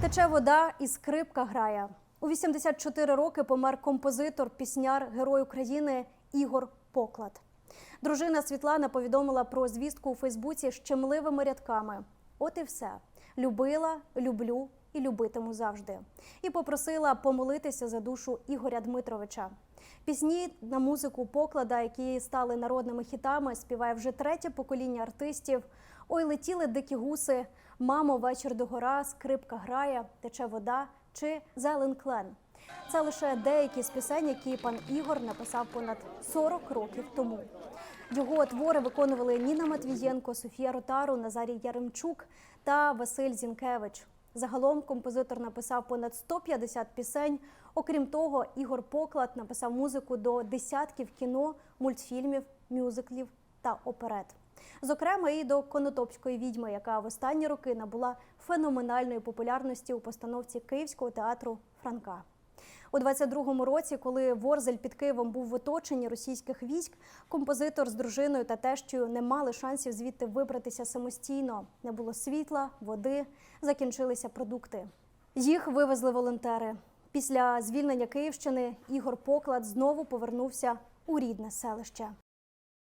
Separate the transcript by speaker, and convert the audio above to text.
Speaker 1: Тече вода і скрипка грає. У 84 роки помер композитор, пісняр, герой України Ігор Поклад. Дружина Світлана повідомила про звістку у Фейсбуці щемливими рядками. От і все. Любила, люблю і любитиму завжди. І попросила помолитися за душу Ігоря Дмитровича. Пісні на музику поклада, які стали народними хітами, співає вже третє покоління артистів. Ой, летіли дикі гуси, мамо, вечір догора, скрипка грає, тече вода чи зелен клен. Це лише деякі з пісень, які пан Ігор написав понад 40 років тому. Його твори виконували Ніна Матвієнко, Софія Ротару, Назарій Яремчук та Василь Зінкевич. Загалом композитор написав понад 150 пісень. Окрім того, Ігор Поклад написав музику до десятків кіно, мультфільмів, мюзиклів та оперет. Зокрема, і до Конотопської відьми, яка в останні роки набула феноменальної популярності у постановці Київського театру Франка. У 22-му році, коли Ворзель під Києвом був в оточенні російських військ, композитор з дружиною та тещою не мали шансів звідти вибратися самостійно. Не було світла, води, закінчилися продукти. Їх вивезли волонтери. Після звільнення Київщини Ігор Поклад знову повернувся у рідне селище.